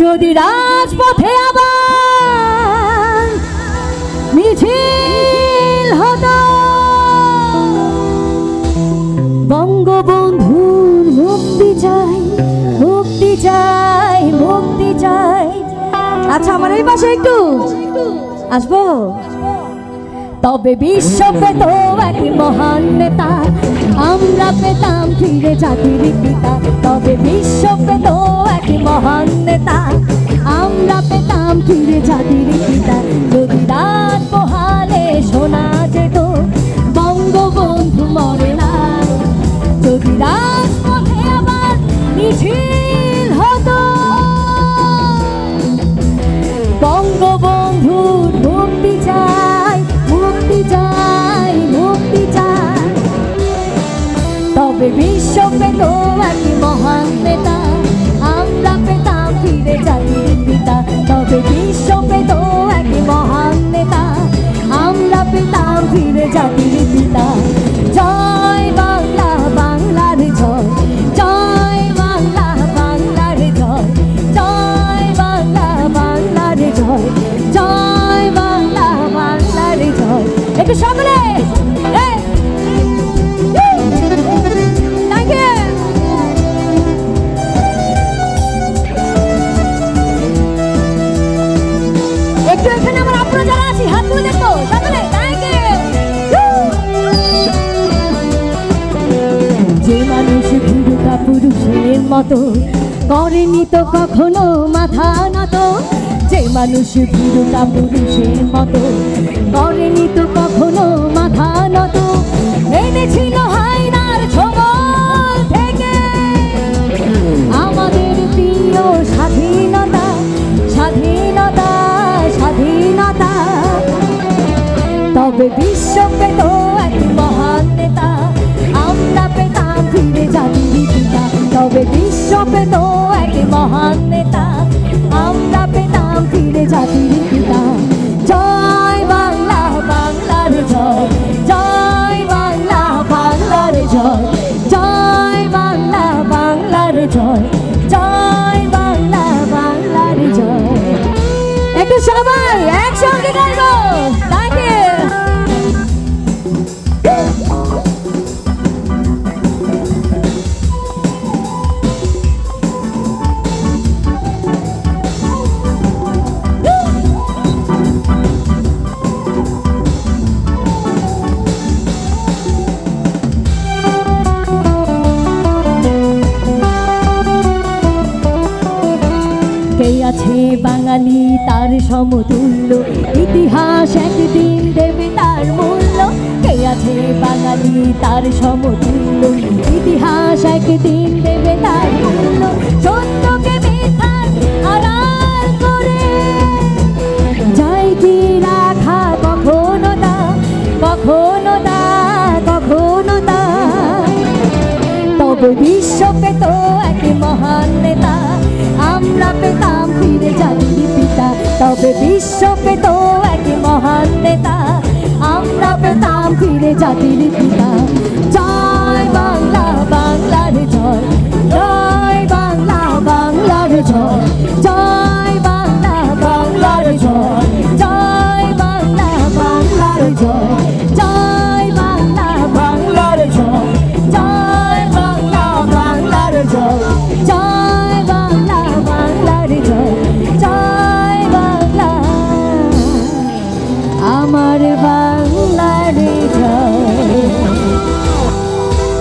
যদি রাজপথে আবার মিছিল হতো বঙ্গবন্ধুর মুক্তি চাই মুক্তি চাই মুক্তি চাই। আচ্ছা আমার এই পাশে একটু আসব? তবে বিশ্ব পেত এক মহান নেতা, আমরা পেতাম ফিরে জাতির পিতা। তবে বিশ্ব পেত নেতা আমরা পেতাম ফিরে জাতির পিতা। যদি রাত পোহালে শোনা যেত, বঙ্গবন্ধু মরে না। যদি রাজপথে আবার মিছিল হতো বঙ্গবন্ধুর তবে বিশ্ব পেত এক মহান নেতা। মতো করেনি তো কখনো মাথা নত। যে মানুষ ভীরুতা পুরুষের মতো করেনি তো কখনো মাথা নত। এনেছিল হাইনার বিশ্ব পেত এক মহান নেতা। আমরা পেতাম ফিরে জাতির পিতা। জয় বাংলা, বাংলার জয়। জয় বাংলা, বাংলার জয়। জয় বাংলা, বাংলার জয়। জয় বাংলা, বাংলার জয়। একটু সবাই! আছে বাঙালি, তার সমতুল্য। ইতিহাস একদিন দেবে তার মূল্য। কে আছে বাঙালি, তার সমতুল্য। ইতিহাস একদিন দেবে তার মূল্য। সত্যকে মিথ্যার কখনো তা এক মহান নেতা। আমরা পিতা তবে বিশ্ব পেত এক মহান নেতা। আমরা পেতাম ফিরে জাতির পিতা।